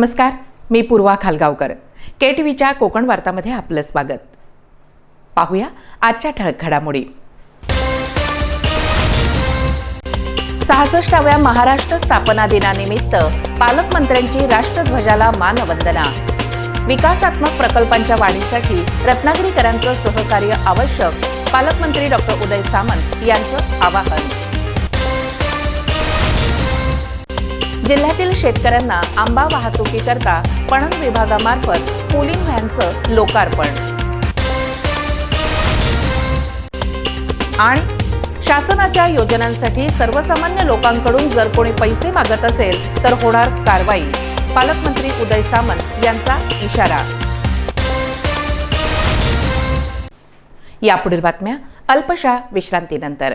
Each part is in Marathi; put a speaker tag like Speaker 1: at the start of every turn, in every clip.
Speaker 1: नमस्कार मी पूर्वा खालगावकर. के टी व्हीच्या कोकण वार्तामध्ये आपलं स्वागत. पाहूया आजच्या ठळक घडामोडी. सहासष्टाव्या महाराष्ट्र स्थापना दिनानिमित्त पालकमंत्र्यांची राष्ट्रध्वजाला मानवंदना. विकासात्मक प्रकल्पांच्या वाढीसाठी रत्नागिरीकरांचं सहकार्य आवश्यक पालकमंत्री डॉक्टर उदय सामंत यांचं आवाहन. जिल्ह्यातील शेतकऱ्यांना आंबा वाहतुकीकरता पणन विभागामार्फत पुलिंग व्हॅनचं लोकार्पण. आणि शासनाच्या योजनांसाठी सर्वसामान्य लोकांकडून जर कोणी पैसे मागत असेल तर होणार कारवाई. पालकमंत्री उदय सामंत यांचा इशारा. यापुढील बातम्या अल्पशा विश्रांतीनंतर.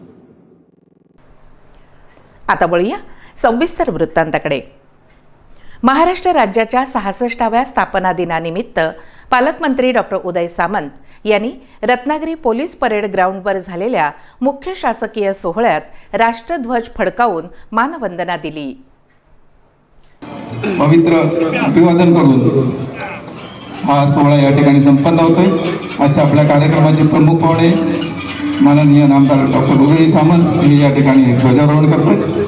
Speaker 1: आता वळूया. सविस्तर वृत्तांताकडे. महाराष्ट्र राज्याच्या सहासष्टाव्या स्थापना दिनानिमित्त पालकमंत्री डॉक्टर उदय सामंत यांनी रत्नागिरी पोलीस परेड ग्राउंडवर झालेल्या मुख्य शासकीय सोहळ्यात राष्ट्रध्वज फडकावून मानवंदना दिली.
Speaker 2: पवित्र अभिवादन करून हा सोहळा या ठिकाणी संपन्न होतोय. आजच्या आपल्या कार्यक्रमाचे प्रमुख पाहुणे माननीय नामदार डॉक्टर उदय सामंत हे या ठिकाणी ध्वजारोहण करतात.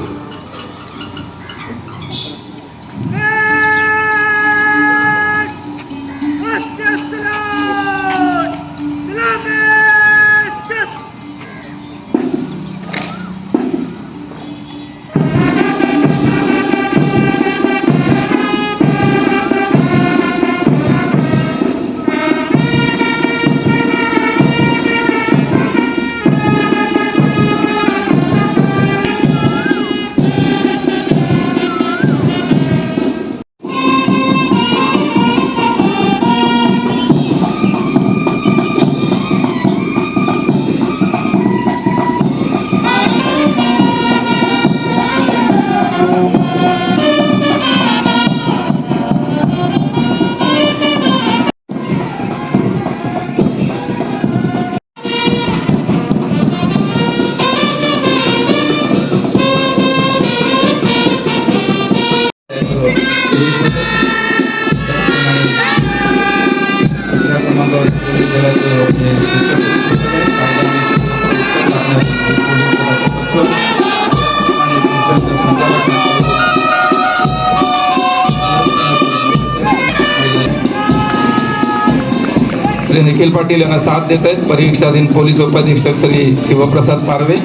Speaker 2: श्री निखिल पाटील यांना साथ देत आहेत. परीक्षाधीन पोलीस उपाधीक्षक श्री शिवप्रसाद पारवे.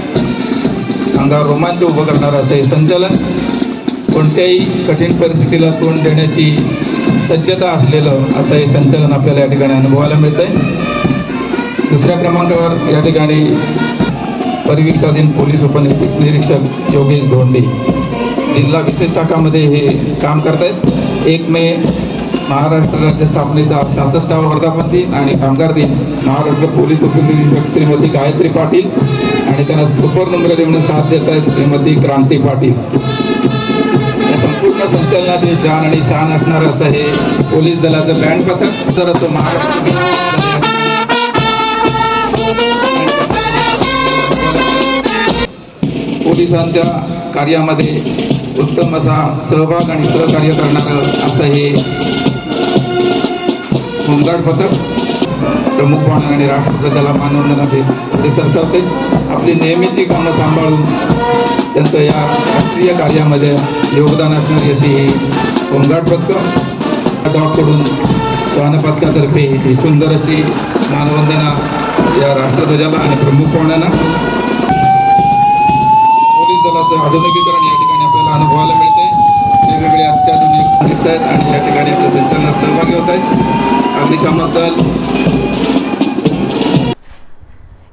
Speaker 2: अंगावर रोमांच उभं करणारं असं हे संचलन. कोणत्याही कठीण परिस्थितीला तोंड देण्याची सज्जता असलेलं असं हे संचलन आपल्याला या ठिकाणी अनुभवायला मिळत आहे दुसऱ्या क्रमांकावर या ठिकाणी परिवीक्षाधीन पोलीस उपनिरीक्षक योगेश धोंडे. जिल्हा विशेष शाखामध्ये हे काम करत आहेत एक मे महाराष्ट्र राज्य स्थापनेचा सहासष्टावा वर्धापन दिन आणि कामगार दिन. महाराष्ट्र पोलीस उपनिरीक्षक श्रीमती गायत्री पाटील आणि त्यांना सुपर नंबर देऊन साथ देत आहेत श्रीमती क्रांती पाटील. या संपूर्ण संचलनाचे जान आणि शान असणार असं हे पोलीस दलाचं बँड पथक. तर असं महाराष्ट्र पोलिसांच्या कार्यामध्ये उत्तम असा सहभाग आणि सहकार्य करणारं असं हे होमगार्ड पथक प्रमुख पाहुणे आणि राष्ट्रपतीला मानवंदना देत ते सरसावते. आपली नेहमीची कामं सांभाळून त्यांचं या राष्ट्रीय कार्यामध्ये योगदान असणारी अशी ही होमगार्ड पथक डॉगकडून श्वान पथकातर्फे ही सुंदर अशी मानवंदना या राष्ट्रध्वजाला आणि प्रमुख पाहुण्यांना पोलीस दलाचं आधुनिकीकरण या ठिकाणी आपल्याला अनुभवायला मिळते वेगवेगळे अत्याधुनिक दिसत आहेत आणि या ठिकाणी आपल्या संचलनात सहभागी होत आहेत.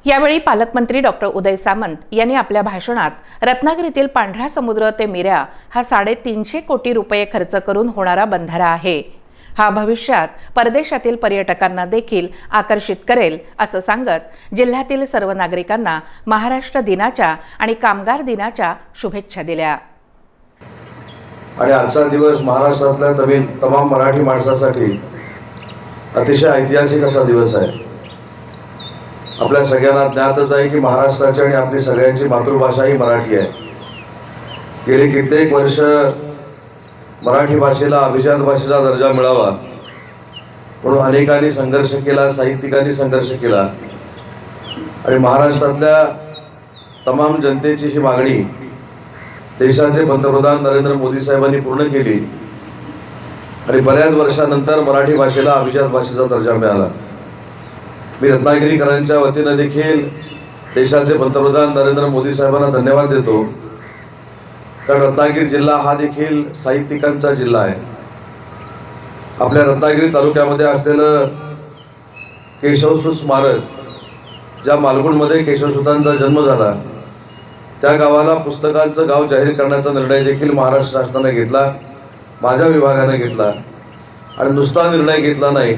Speaker 1: यावेळी पालकमंत्री डॉक्टर उदय सामंत यांनी आपल्या भाषणात रत्नागिरीतील पांढरा समुद्र ते मिऱ्या हा साडेतीनशे कोटी रुपये खर्च करून होणारा बंधारा आहे. हा भविष्यात परदेशातील पर्यटकांना देखील आकर्षित करेल असं सांगत जिल्ह्यातील सर्व नागरिकांना महाराष्ट्र दिनाच्या आणि कामगार दिनाच्या शुभेच्छा दिल्या.
Speaker 3: आणि आजचा दिवस महाराष्ट्रातल्या तमाम मराठी माणसासाठी अतिशय ऐतिहासिक असा दिवस आहे. आपल्या सगळ्यांना ज्ञातच आहे की महाराष्ट्राची आणि आपली सगळ्यांची मातृभाषा ही मराठी आहे. गेली कित्येक वर्ष मराठी भाषेला अभिजात भाषेचा दर्जा मिळावा. म्हणून अनेकांनी संघर्ष केला साहित्यिकांनी संघर्ष केला. आणि महाराष्ट्रातल्या तमाम जनतेची ही मागणी देशाचे पंतप्रधान नरेंद्र मोदी साहेबांनी पूर्ण केली. आणि बऱ्याच वर्षानंतर मराठी भाषेला अभिजात भाषेचा दर्जा मिळाला. मी रत्नागिरीकरांच्या वतीनं देखील देशाचे पंतप्रधान नरेंद्र मोदी साहेबांना धन्यवाद देतो. कारण रत्नागिरी जिल्हा हा देखील साहित्यिकांचा जिल्हा आहे. आपल्या रत्नागिरी तालुक्यामध्ये असलेलं केशवसूत स्मारक ज्या मालगुणमध्ये केशवसुतांचा जन्म झाला त्या गावाला पुस्तकांचं गाव जाहीर करण्याचा निर्णय देखील महाराष्ट्र शासनाने घेतला. माझ्या विभागाने घेतला आणि नुसता निर्णय घेतला नाही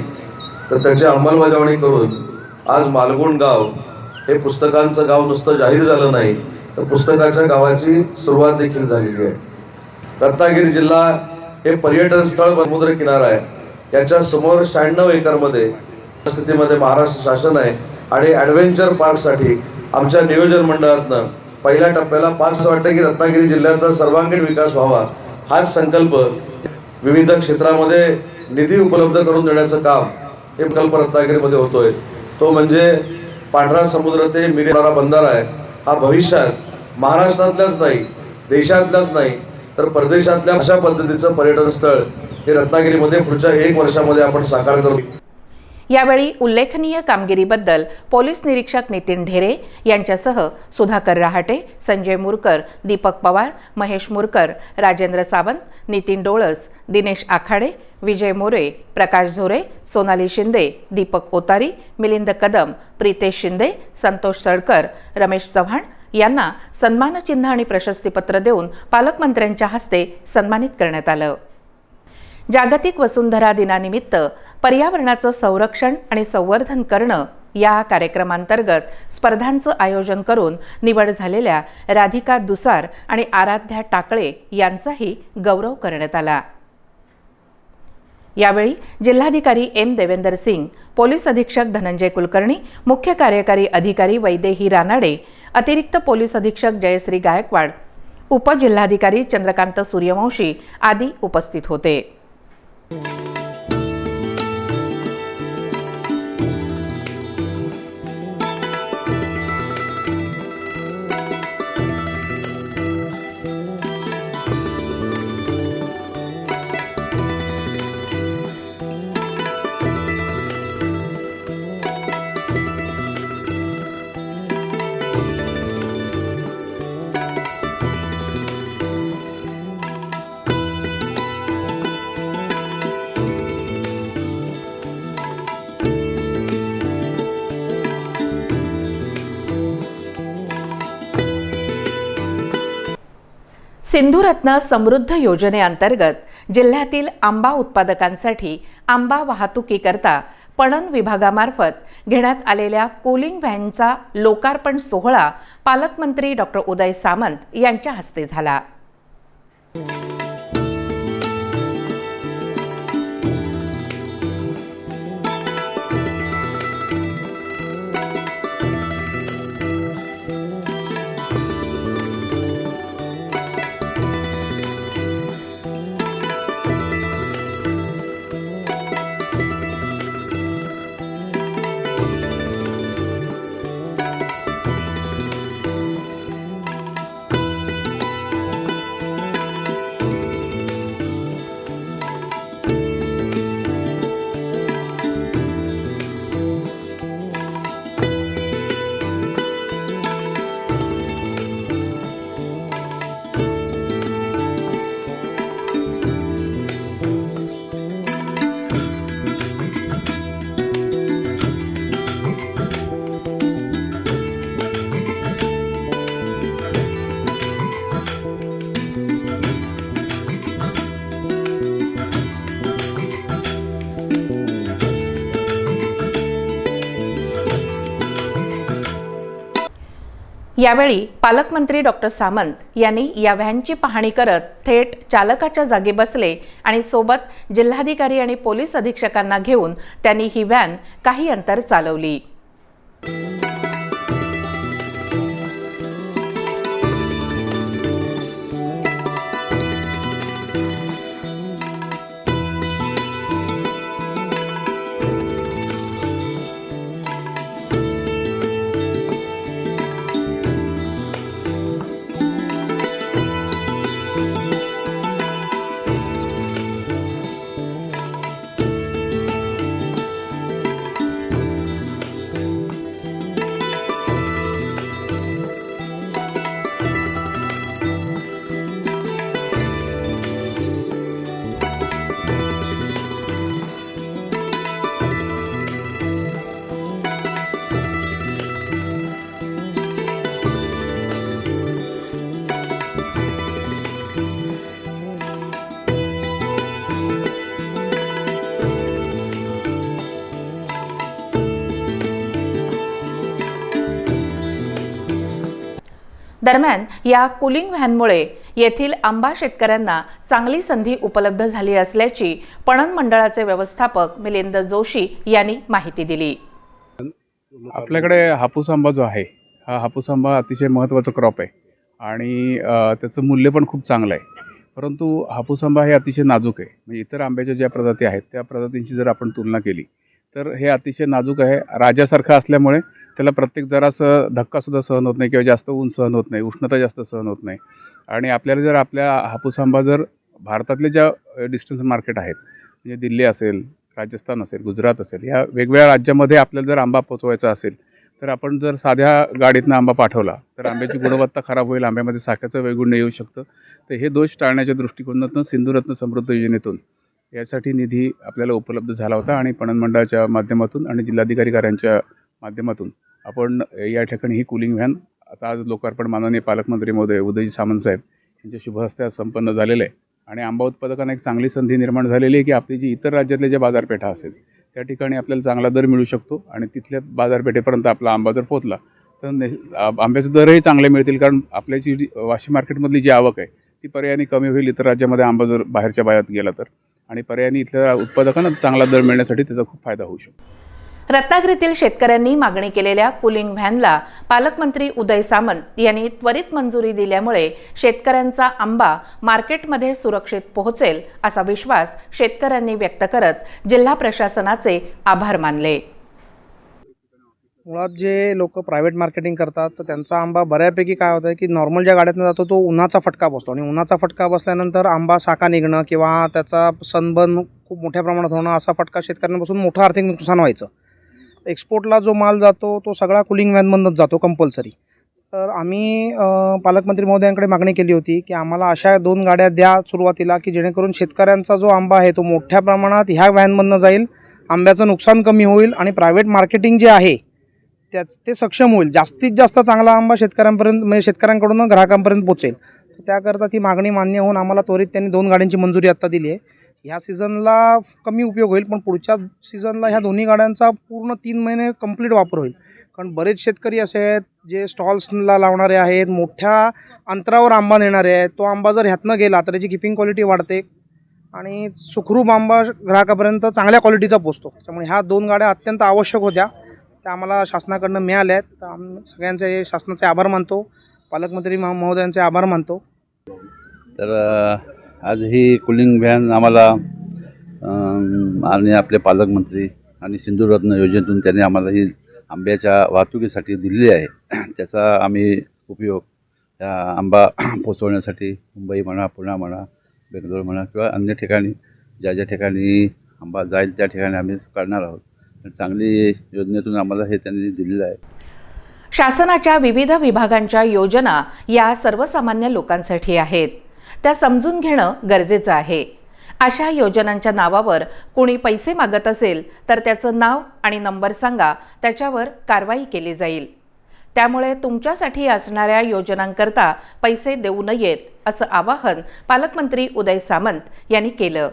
Speaker 3: तर त्याची अंमलबजावणी करून आज मालगुण गाव हे पुस्तकांचं गाव नुसतं जाहीर झालं नाही तर पुस्तकाच्या गावाची सुरुवात देखील झालेली आहे. रत्नागिरी जिल्हा हे पर्यटन स्थळ समुद्र किनारा आहे. याच्या समोर शहाण्णव एकरमध्ये स्थितीमध्ये महाराष्ट्र शासन आहे आणि ॲडव्हेंचर पार्कसाठी आमच्या नियोजन मंडळातनं पहिल्या टप्प्याला पाच असं वाटतं की रत्नागिरी जिल्ह्याचा सर्वांगीण विकास व्हावा. हाच संकल्प विविध क्षेत्रामध्ये निधी उपलब्ध करून देण्याचं काम हे प्रकल्प रत्नागिरीमध्ये होतोय. तो म्हणजे पांढरा समुद्र ते मिरेनारा बंधारा आहे. हा भविष्यात महाराष्ट्रातल्याच नाही देशातल्याच नाही तर परदेशातल्या अशा पद्धतीचं पर्यटन स्थळ हे रत्नागिरीमध्ये पुढच्या एक वर्षामध्ये आपण साकार करू.
Speaker 1: यावेळी उल्लेखनीय कामगिरीबद्दल पोलीस निरीक्षक नितीन ढेरे यांच्यासह सुधाकर रहाटे संजय मुरकर दीपक पवार महेश मुरकर राजेंद्र सावंत नितीन डोळस दिनेश आखाडे विजय मोरे प्रकाश झोरे सोनाली शिंदे दीपक ओतारी मिलिंद कदम प्रितेश शिंदे संतोष सडकर रमेश चव्हाण यांना सन्मानचिन्ह आणि प्रशस्तीपत्र देऊन पालकमंत्र्यांच्या हस्ते सन्मानित करण्यात आलं. जागतिक वसुंधरा दिनानिमित्त पर्यावरणाचं संरक्षण आणि संवर्धन करणं या कार्यक्रमांतर्गत स्पर्धांचं आयोजन करून निवड झालेल्या राधिका दुसार आणि आराध्या टाकळे यांचाही गौरव करण्यात आला. यावेळी जिल्हाधिकारी एम देवेंदर सिंग पोलीस अधीक्षक धनंजय कुलकर्णी मुख्य कार्यकारी अधिकारी वैदेही रानाडे अतिरिक्त पोलीस अधीक्षक जयश्री गायकवाड उपजिल्हाधिकारी चंद्रकांत सूर्यवंशी आदी उपस्थित होते. Thank you. सिंधुरत्न समृद्ध योजनेअंतर्गत जिल्ह्यातील आंबा उत्पादकांसाठी आंबा वाहतुकीकरता पणन विभागामार्फत घेण्यात आलेल्या कूलिंग व्हॅनचा लोकार्पण सोहळा पालकमंत्री डॉक्टर उदय सामंत यांच्या हस्ते झाला. यावेळी पालकमंत्री डॉक्टर सामंत यांनी या व्हॅनची पाहणी करत थेट चालकाच्या जागी बसले आणि सोबत जिल्हाधिकारी आणि पोलीस अधीक्षकांना घेऊन त्यांनी ही व्हॅन काही अंतर चालवली. दरम्यान या कुलिंग व्हॅनमुळे येथील आंबा शेतकऱ्यांना चांगली संधी उपलब्ध झाली असल्याची पणन मंडळाचे व्यवस्थापक मिलिंद जोशी यांनी माहिती दिली.
Speaker 4: आपल्याकडे हापूस आंबा जो आहे हा हापूस आंबा अतिशय महत्त्वाचा क्रॉप आहे आणि त्याचं मूल्य पण खूप चांगलं आहे. परंतु हापूस आंबा हे अतिशय नाजूक आहे. म्हणजे इतर आंब्याच्या ज्या प्रजाती आहेत त्या प्रजातींची जर आपण तुलना केली तर हे अतिशय नाजूक आहे. राजासारखं असल्यामुळे त्याला प्रत्येक जरासं धक्कासुद्धा सहन होत नाही किंवा जास्त ऊन सहन होत नाही उष्णता जास्त सहन होत नाही. आणि आपल्याला जर आपल्या हापूस आंबा जर भारतातले ज्या डिस्टन्स मार्केट आहेत म्हणजे दिल्ली असेल राजस्थान असेल गुजरात असेल या वेगवेगळ्या राज्यामध्ये आपल्याला जर आंबा पोचवायचा असेल तर आपण जर साध्या गाडीतनं आंबा पाठवला तर आंब्याची गुणवत्ता खराब होईल आंब्यामध्ये साखरेचं वैगुण्य येऊ शकतं. तर हे दोष टाळण्याच्या दृष्टिकोनातून सिंधुरत्न समृद्ध योजनेतून यासाठी निधी आपल्याला उपलब्ध झाला होता आणि पणन मंडळाच्या माध्यमातून आणि जिल्हाधिकारी कार्यांच्या माध्यमातून. आपण या ठिकाणी ही कुलिंग व्हॅन आता आज लोकार्पण माननीय पालकमंत्री महोदय उदयजी सामंत साहेब यांच्या शुभ हस्ते आज संपन्न झालेलं आहे. आणि आंबा उत्पादकांना एक चांगली संधी निर्माण झालेली आहे की आपली जी इतर राज्यातल्या ज्या बाजारपेठा असेल त्या ठिकाणी आपल्याला चांगला दर मिळू शकतो आणि तिथल्या बाजारपेठेपर्यंत आपला आंबा जर पोचला तर ने आंब्याचे दरही चांगले मिळतील. कारण आपल्याची जी वाशिम मार्केटमधली जी आवक आहे ती पर्यायाने कमी होईल इतर राज्यामध्ये आंबा जर बाहेरच्या बायात गेला तर. आणि पर्यायाने इथल्या उत्पादकांना चांगला दर मिळण्यासाठी त्याचा खूप फायदा होऊ शकतो.
Speaker 1: रत्नागिरीतील शेतकऱ्यांनी मागणी केलेल्या कुलिंग व्हॅनला पालकमंत्री उदय सामंत यांनी त्वरित मंजुरी दिल्यामुळे शेतकऱ्यांचा आंबा मार्केटमध्ये सुरक्षित पोहोचेल असा विश्वास शेतकऱ्यांनी व्यक्त करत जिल्हा प्रशासनाचे आभार मानले.
Speaker 5: मुळात जे लोक प्रायव्हेट मार्केटिंग करतात तर त्यांचा आंबा बऱ्यापैकी काय होतं की नॉर्मल ज्या गाड्यातनं जातो तो उन्हाचा फटका बसतो. आणि उन्हाचा फटका बसल्यानंतर आंबा साका निघणं किंवा त्याचा सनबर्न खूप मोठ्या प्रमाणात होणं असा फटका शेतकऱ्यांपासून मोठं आर्थिक नुकसान व्हायचं. एक्सपोर्टला जो माल जातो तो सगळा कुलिंग व्हॅनमधूनच जातो कंपल्सरी तर आम्ही पालकमंत्री महोदयांकडे मागणी केली होती की आम्हाला अशा दोन गाड्या द्या सुरुवातीला की जेणेकरून शेतकऱ्यांचा जो आंबा आहे तो मोठ्या प्रमाणात ह्या व्हॅनमधनं जाईल आंब्याचं नुकसान कमी होईल आणि प्रायव्हेट मार्केटिंग जे आहे त्याच ते सक्षम होईल. जास्तीत जास्त चांगला आंबा शेतकऱ्यांपर्यंत म्हणजे शेतकऱ्यांकडून ग्राहकांपर्यंत पोचेल. त्याकरता ती मागणी मान्य होऊन आम्हाला त्वरित त्यांनी दोन गाड्यांची मंजुरी आत्ता दिली आहे. ह्या सीझनला कमी उपयोग होईल पण पुढच्या सीझनला ह्या दोन्ही गाड्यांचा पूर्ण तीन महिने कंप्लीट वापर होईल. कारण बरेच शेतकरी असे आहेत जे स्टॉल्सला लावणारे आहेत मोठ्या अंतरावर आंबा नेणारे आहेत. तो आंबा जर ह्यातनं गेला तर त्याची किपिंग क्वालिटी वाढते आणि सुखरूप आंबा ग्राहकापर्यंत चांगल्या क्वालिटीचा पोचतो त्यामुळे ह्या दोन गाड्या अत्यंत आवश्यक होत्या. त्या आम्हाला शासनाकडनं मिळाल्या आहेत तर आम्ही सगळ्यांचे शासनाचे आभार मानतो. पालकमंत्री महोदयांचे आभार मानतो.
Speaker 6: तर आज ही कुलिंग व्हॅन आम्हाला आणि आपले पालकमंत्री आणि सिंधुरत्न योजनेतून त्यांनी आम्हाला ही आंब्याच्या वाहतुकीसाठी दिलेली आहे. त्याचा आम्ही उपयोग या आंबा पोचवण्यासाठी मुंबई म्हणा पुणे म्हणा बेंगलोर म्हणा किंवा अन्य ठिकाणी ज्या ज्या ठिकाणी आंबा जाईल त्या ठिकाणी आम्ही करणार आहोत. चांगली योजनेतून आम्हाला हे त्यांनी दिलेलं आहे.
Speaker 1: शासनाच्या विविध विभागांच्या योजना या सर्वसामान्य लोकांसाठी आहेत. त्या समजून घेणं गरजेचं आहे. अशा योजनांच्या नावावर कोणी पैसे मागत असेल तर त्याचं नाव आणि नंबर सांगा त्याच्यावर कारवाई केली जाईल. त्यामुळे तुमच्यासाठी असणाऱ्या योजनांकरता पैसे देऊ नयेत असं आवाहन पालकमंत्री उदय सामंत यांनी केलं.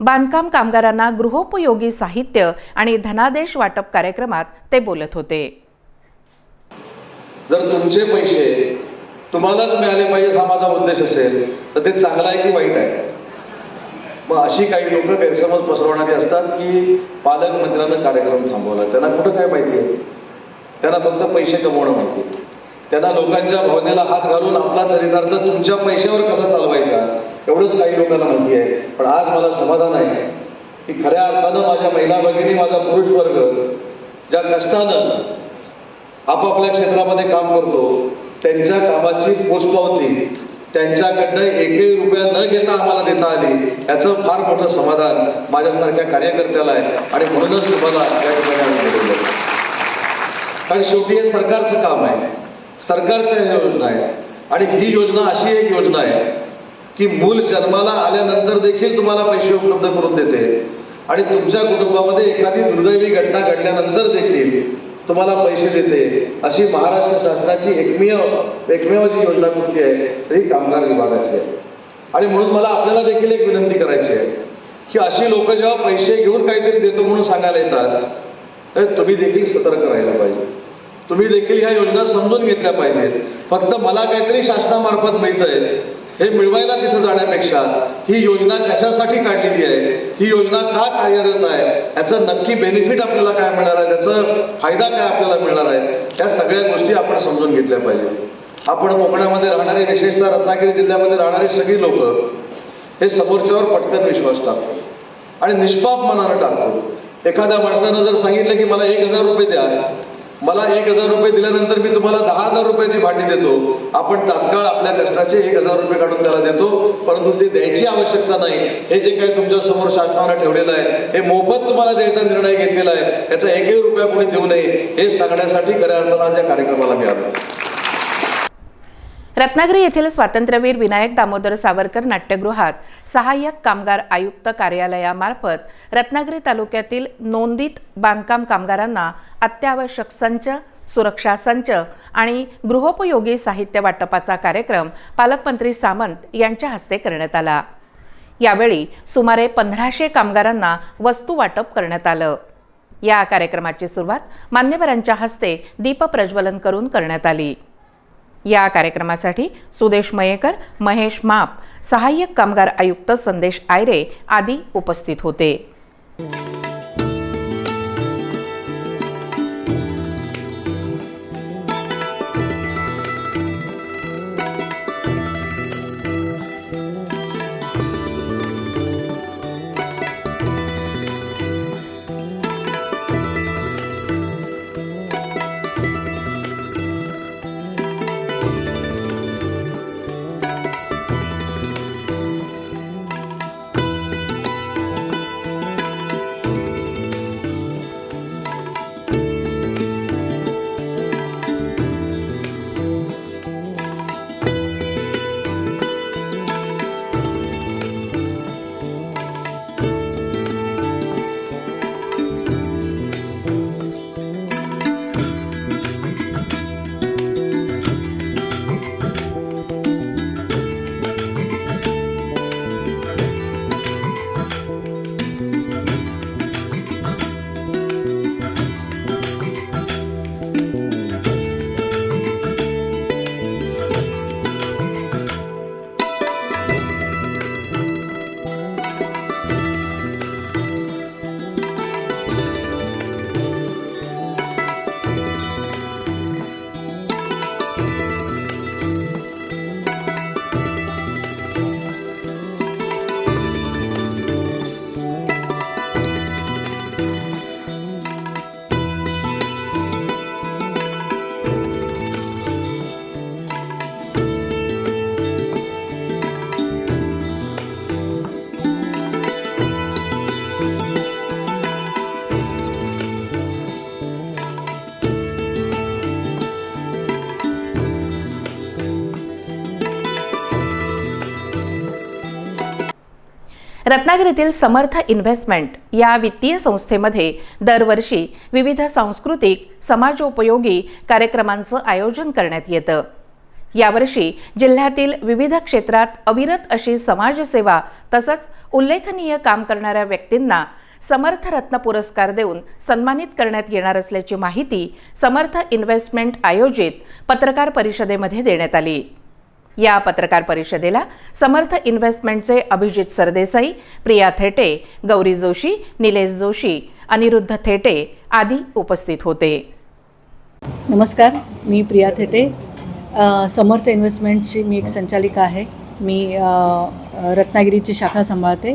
Speaker 1: बांधकाम कामगारांना गृहोपयोगी साहित्य आणि धनादेश वाटप कार्यक्रमात ते बोलत होते.
Speaker 3: जर तुमचे पैसे तुम्हालाच मिळाले पाहिजेत हा माझा उद्देश असेल. तर ते चांगलं आहे की वाईट आहे? मग अशी काही लोक गैरसमज पसरवणारी असतात की पालकमंत्र्यानं कार्यक्रम थांबवला. त्यांना कुठं काय माहिती आहे? त्यांना फक्त पैसे कमवणं माहिती त्यांना लोकांच्या भावनेला हात घालून आपला चरितार्थ तुमच्या पैशावर कसा चालवायचा एवढंच काही लोकांना माहिती आहे. पण आज मला समाधान आहे की खऱ्या अर्थानं माझ्या महिला भगिनी माझा पुरुष वर्ग ज्या कष्टानं आपापल्या क्षेत्रामध्ये काम करतो त्यांच्या कामाची पोचपावती त्यांच्याकडनं एकही रुपया न घेता आम्हाला देता आली याचं फार मोठं समाधान माझ्यासारख्या कार्यकर्त्याला आहे. आणि म्हणूनच तुम्हाला या ठिकाणी कारण शेवटी हे सरकारचं काम आहे. सरकारच्या ह्या योजना आहेत. आणि ही योजना अशी एक योजना आहे की मूल जन्माला आल्यानंतर देखील तुम्हाला पैसे उपलब्ध करून देते. आणि तुमच्या कुटुंबामध्ये एखादी दुर्दैवी घटना घडल्यानंतर देखील तुम्हाला पैसे देते. अशी महाराष्ट्र शासनाची एकमेव एकमेव जी योजना कुठची आहे तर ही कामगार विभागाची आहे. आणि म्हणून मला आपल्याला देखील एक विनंती करायची आहे की अशी लोक जेव्हा पैसे घेऊन काहीतरी देतो म्हणून सांगायला येतात तर तुम्ही देखील सतर्क राहिला पाहिजे. तुम्ही देखील ह्या योजना समजून घेतल्या पाहिजेत. फक्त मला काहीतरी शासनामार्फत मिळतंय. हे मिळवायला तिथं जाण्यापेक्षा ही योजना कशासाठी काढलेली आहे? ही योजना का कार्यरत आहे? याचं नक्की बेनिफिट आपल्याला काय मिळणार आहे? त्याचा फायदा काय आपल्याला मिळणार आहे? या सगळ्या गोष्टी आपण समजून घेतल्या पाहिजेत आपण कोकणामध्ये राहणारे विशेषतः रत्नागिरी जिल्ह्यामध्ये राहणारी सगळी लोक हे समोरच्यावर पटकन विश्वास टाकतो आणि निष्पाप मनानं टाकतो एखाद्या माणसानं जर सांगितलं की मला एक हजार रुपये द्या मला एक हजार रुपये दिल्यानंतर मी तुम्हाला दहा हजार रुपयाची भाटी देतो. आपण तात्काळ आपल्या कष्टाचे एक हजार रुपये काढून त्याला देतो. परंतु ते द्यायची आवश्यकता नाही. हे जे काही तुमच्यासमोर शासनाला ठेवलेलं आहे हे मोफत तुम्हाला द्यायचा निर्णय घेतलेला आहे. याचा एकही रुपया कोणी देऊ नये. हे सांगण्यासाठी खऱ्या अर्थानं या कार्यक्रमाला मी आलो.
Speaker 1: रत्नागिरी येथील स्वातंत्र्यवीर विनायक दामोदर सावरकर नाट्यगृहात सहाय्यक कामगार आयुक्त कार्यालयामार्फत रत्नागिरी तालुक्यातील नोंदित बांधकाम कामगारांना अत्यावश्यक संच सुरक्षा संच आणि गृहोपयोगी साहित्य वाटपाचा कार्यक्रम पालकमंत्री सामंत यांच्या हस्ते करण्यात आला. यावेळी सुमारे पंधराशे कामगारांना वस्तू वाटप करण्यात आलं. या कार्यक्रमाची सुरुवात मान्यवरांच्या हस्ते दीपप्रज्वलन करून करण्यात आली. या कार्यक्रमासाठी सुदेश मयेकर महेश माप सहाय्यक कामगार आयुक्त संदेश आयरे आदी उपस्थित होते. रत्नागिरीतील समर्थ इन्व्हेस्टमेंट या वित्तीय संस्थेमध्ये दरवर्षी विविध सांस्कृतिक समाजोपयोगी कार्यक्रमांचं आयोजन करण्यात येतं. यावर्षी जिल्ह्यातील विविध क्षेत्रात अविरत अशी समाजसेवा तसंच उल्लेखनीय काम करणाऱ्या व्यक्तींना समर्थ रत्न पुरस्कार देऊन सन्मानित करण्यात येणार असल्याची माहिती समर्थ इन्व्हेस्टमेंट आयोजित पत्रकार परिषदेमध्ये देण्यात आली. या पत्रकार परिषदेला समर्थ इन्व्हेस्टमेंटचे अभिजित सरदेसाई प्रिया थेटे गौरी जोशी निलेश जोशी अनिरुद्ध थेटे आदी उपस्थित होते.
Speaker 7: नमस्कार मी प्रिया थेटे. समर्थ इन्व्हेस्टमेंटची मी एक संचालिका आहे. मी रत्नागिरीची शाखा सांभाळते.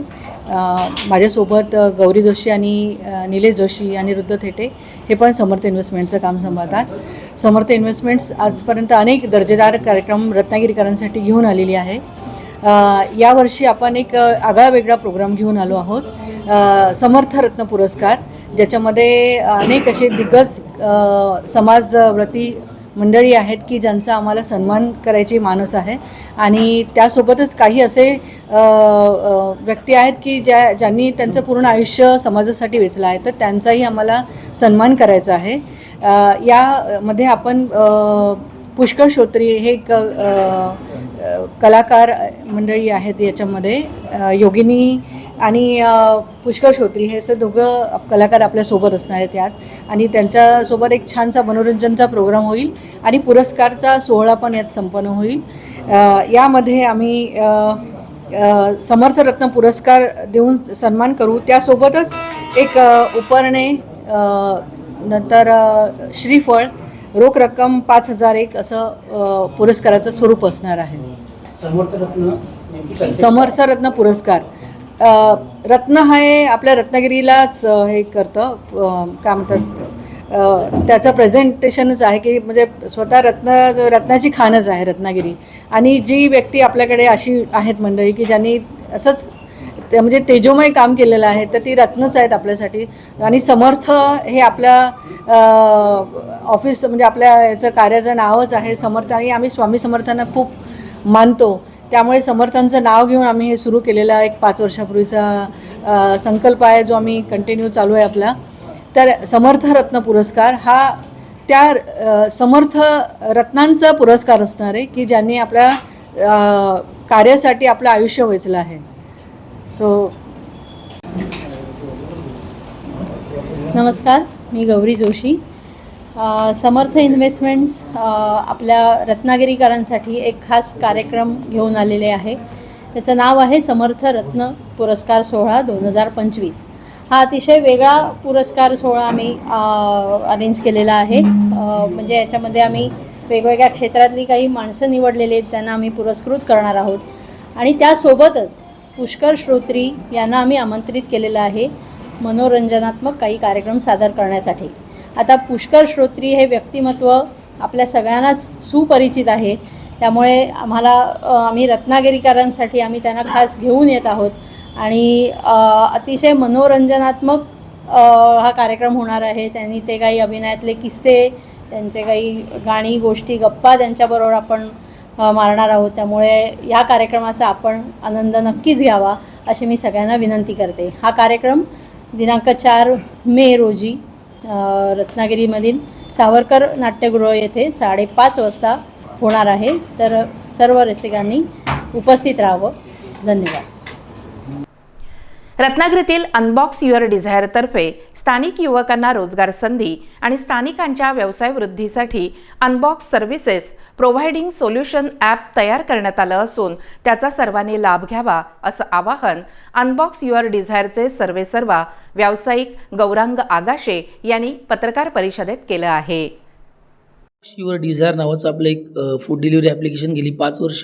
Speaker 7: माझ्यासोबत गौरी जोशी आणि निलेश जोशी आणि रुद्ध थेटे हे पण समर्थ इन्व्हेस्टमेंटचं काम सांभाळतात. समर्थ इन्व्हेस्टमेंट्स आजपर्यंत अनेक दर्जेदार कार्यक्रम रत्नागिरीकरांसाठी घेऊन आलेली आहे. यावर्षी आपण एक आगळा वेगळा प्रोग्राम घेऊन आलो आहोत. समर्थ रत्न पुरस्कार ज्याच्यामध्ये अनेक असे दिग्गज समाजव्रती मंडळी आहेत की ज्यांचा आम्हाला सन्मान करायची मानस आहे. आणि त्यासोबतच काही असे व्यक्ती आहेत की ज्या ज्यांनी त्यांचं पूर्ण आयुष्य समाजासाठी वेचलं आहे. तर त्यांचाही आम्हाला सन्मान करायचा आहे. यामध्ये आपण पुष्कळ श्रोत्री हे एक कलाकार मंडळी आहेत याच्यामध्ये. योगिनी आणि अ, पुष्कळ श्रोत्री हे असं दोघं कलाकार आपल्यासोबत असणार आहेत यात. आणि त्यांच्यासोबत एक छानसा मनोरंजनचा प्रोग्राम होईल आणि पुरस्कारचा सोहळा पण यात संपन्न होईल. यामध्ये आम्ही अ, समर्थरत्न पुरस्कार देऊन सन्मान करू. त्यासोबतच एक उपरणे नंतर श्रीफळ रोख रक्कम पाच हजार एक असं पुरस्काराचं स्वरूप असणार आहे. समर्थरत्न पुरस्कार. रत्न हे आपल्या रत्नागिरीलाच हे करतं. काय म्हणतात त्याचं प्रेझेंटेशनच आहे की म्हणजे स्वतः रत्न रत्नाची खाणच आहे रत्नागिरी. आणि जी व्यक्ती आपल्याकडे अशी आहेत मंडळी की ज्यांनी असंच ते म्हणजे तेजोमय काम केलेलं आहे तर ती रत्नच आहेत आपल्यासाठी. आणि समर्थ हे आपल्या ऑफिस म्हणजे आपल्या याचं कार्याचं नावच आहे समर्थ. आणि आम्ही स्वामी समर्थांना खूप मानतो. त्यामुळे समर्थांचं नाव घेऊन आम्ही हे सुरू केलेला एक पाच वर्षापूर्वीचा संकल्प आहे जो आम्ही कंटिन्यू चालू आहे आपला. तर समर्थ रत्न पुरस्कार हा त्या समर्थ रत्नांचा पुरस्कार असणार आहे की ज्यांनी आपल्या कार्यासाठी आपलं आयुष्य वेचलं आहे. सो
Speaker 8: नमस्कार मी गौरी जोशी. समर्थ इन्व्हेस्टमेंट्स आपल्या रत्नागिरीकरांसाठी एक खास कार्यक्रम घेऊन आलेले आहे. त्याचं नाव आहे समर्थ रत्न पुरस्कार सोहळा दोन हजार पंचवीस. हा अतिशय वेगळा पुरस्कार सोहळा आम्ही अरेंज केलेला आहे. म्हणजे याच्यामध्ये आम्ही वेगवेगळ्या क्षेत्रातली काही माणसं निवडलेली आहेत त्यांना आम्ही पुरस्कृत करणार आहोत. आणि त्यासोबतच पुष्कर श्रोत्री यांना आम्ही आमंत्रित केलेलं आहे मनोरंजनात्मक काही कार्यक्रम सादर करण्यासाठी. आता पुष्कर श्रोत्री हे व्यक्तिमत्व आपल्या सगळ्यांनाच सुपरिचित आहे. त्यामुळे आम्हाला आम्ही रत्नागिरीकरांसाठी आम्ही त्यांना खास घेऊन येत आहोत. आणि अतिशय मनोरंजनात्मक हा कार्यक्रम होणार आहे. त्यांनी ते काही अभिनयातले किस्से त्यांचे काही गाणी गोष्टी गप्पा त्यांच्याबरोबर आपण मारणार आहोत. त्यामुळे या कार्यक्रमाचा आपण आनंद नक्कीच घ्यावा अशी मी सगळ्यांना विनंती करते. हा कार्यक्रम दिनांक चार मे रोजी रत्नागिरीमधील सावरकर नाट्यगृह येथे साडेपाच वाजता होणार आहे. तर सर्व रसिकांनी उपस्थित राहावं. धन्यवाद.
Speaker 1: रत्नागिरीतील अनबॉक्स युअर डिझायरतर्फे स्थानिक युवकांना रोजगार संधी आणि स्थानिकांच्या व्यवसाय वृद्धीसाठी unbox services providing solution app तयार करण्यात आलं असून त्याचा सर्वांनी लाभ घ्यावा असं आवाहन अनबॉक्स युअर डिझायरचे सर्वेसर्वा व्यावसायिक गौरांग आगाशे यांनी पत्रकार परिषदेत केलं आहे.
Speaker 9: युअर डिझायर नावाचं आपलं एक फूड डिलिव्हरी ॲप्लिकेशन गेली पाच वर्ष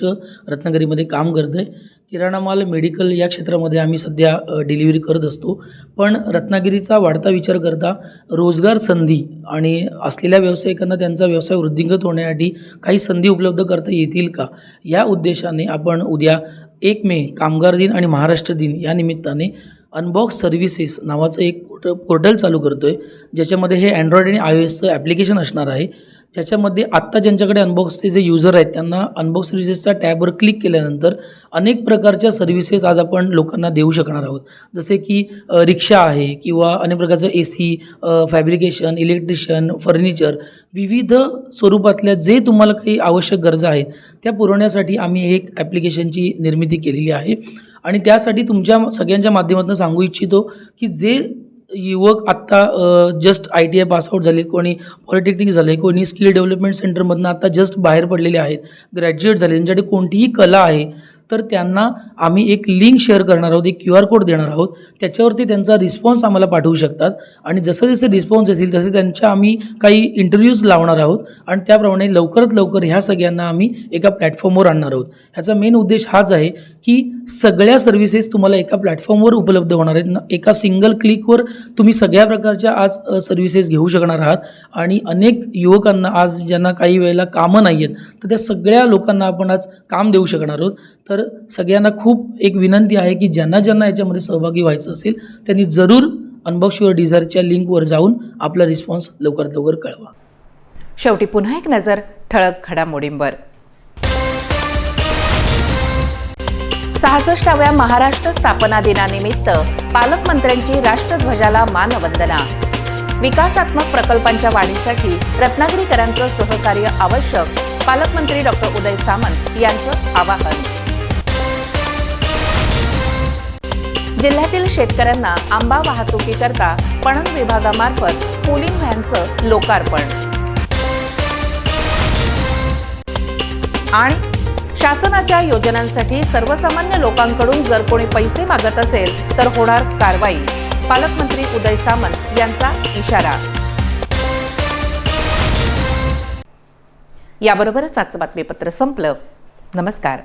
Speaker 9: रत्नागिरीमध्ये काम करतं आहे किराणा माल मेडिकल या क्षेत्रामध्ये आम्ही सध्या डिलिव्हरी करत असतो. पण रत्नागिरीचा वाढता विचार करता रोजगार संधी आणि असलेल्या व्यावसायिकांना त्यांचा व्यवसाय वृद्धिंगत होण्यासाठी काही संधी उपलब्ध करता येतील का? या उद्देशाने आपण उद्या एक मे कामगार दिन आणि महाराष्ट्र दिन या निमित्ताने अनबॉक्स सर्व्हिसेस नावाचं एक पोर्ट पोर्टल चालू करतो आहे ज्याच्यामध्ये हे अँड्रॉइड आणि आय ओ एसचं ॲप्लिकेशन असणार आहे. ज्याच्यामध्ये आत्ता ज्यांच्याकडे अनबॉक्सचे जे युजर आहेत त्यांना अनबॉक्स सर्व्हिसेसच्या टॅबवर क्लिक केल्यानंतर अनेक प्रकारच्या सर्व्हिसेस आज आपण लोकांना देऊ शकणार आहोत. जसे की रिक्षा आहे किंवा अनेक प्रकारचं A C fabrication electrician furniture विविध स्वरूपातल्या जे तुम्हाला काही आवश्यक गरजा आहेत त्या पुरवण्यासाठी आम्ही एक ॲप्लिकेशनची निर्मिती केलेली आहे. आणि त्यासाठी तुमच्या सगळ्यांच्या माध्यमातून सांगू इच्छितो की जे युवक आत्ता just I T I pass out झाले कोणी पॉलिटेक्निक झाले कोणी स्किल डेव्हलपमेंट सेंटरमधनं आत्ता जस्ट बाहेर पडलेले आहेत ग्रॅज्युएट झाले ज्यांच्याकडे कोणतीही कला आहे तर त्यांना आम्ही एक लिंक शेअर करणार आहोत एक क्यू आर कोड देणार आहोत. त्याच्यावरती त्यांचा रिस्पॉन्स आम्हाला पाठवू शकतात. आणि जसं जसे रिस्पॉन्स येतील तसे त्यांच्या आम्ही काही इंटरव्ह्यूज लावणार आहोत. आणि त्याप्रमाणे लवकरात लवकर ह्या सगळ्यांना आम्ही एका प्लॅटफॉर्मवर आणणार आहोत. ह्याचा मेन उद्देश हाच आहे की सगळ्या सर्व्हिसेस तुम्हाला एका प्लॅटफॉर्मवर उपलब्ध होणार आहेत. एका सिंगल क्लिकवर तुम्ही सगळ्या प्रकारच्या आज सर्व्हिसेस घेऊ शकणार आहात. आणि अनेक युवकांना आज ज्यांना काही वेळेला कामं नाही आहेत तर त्या सगळ्या लोकांना आपण आज काम देऊ शकणार आहोत. तर सगळ्यांना खूप एक विनंती आहे की ज्यांना ज्यांना याच्यामध्ये सहभागी व्हायचं असेल त्यांनी जरूर अनबॉक्स शुअर डिझायरच्या लिंकवर जाऊन आपला रिस्पॉन्स लवकरात लवकर कळवा.
Speaker 1: शेवटी पुन्हा एक नजर ठळक घडामोडींवर. सहासष्टाव्या महाराष्ट्र स्थापना दिनानिमित्त पालकमंत्र्यांची राष्ट्रध्वजाला मानवंदना. विकासात्मक प्रकल्पांच्या वाढीसाठी रत्नागिरीकरांचं सहकार्य आवश्यक पालकमंत्री डॉक्टर उदय सामंत यांचं आवाहन. जिल्ह्यातील शेतकऱ्यांना आंबा वाहतुकीकरता पणन विभागामार्फत पुलिंग व्हॅनचं लोकार्पण. आणि शासनाच्या योजनांसाठी सर्वसामान्य लोकांकडून जर कोणी पैसे मागत असेल तर होणार कारवाई. पालकमंत्री उदय सामंत यांचा इशारा. याबरोबरच आजचं बातमीपत्र संपलं. नमस्कार.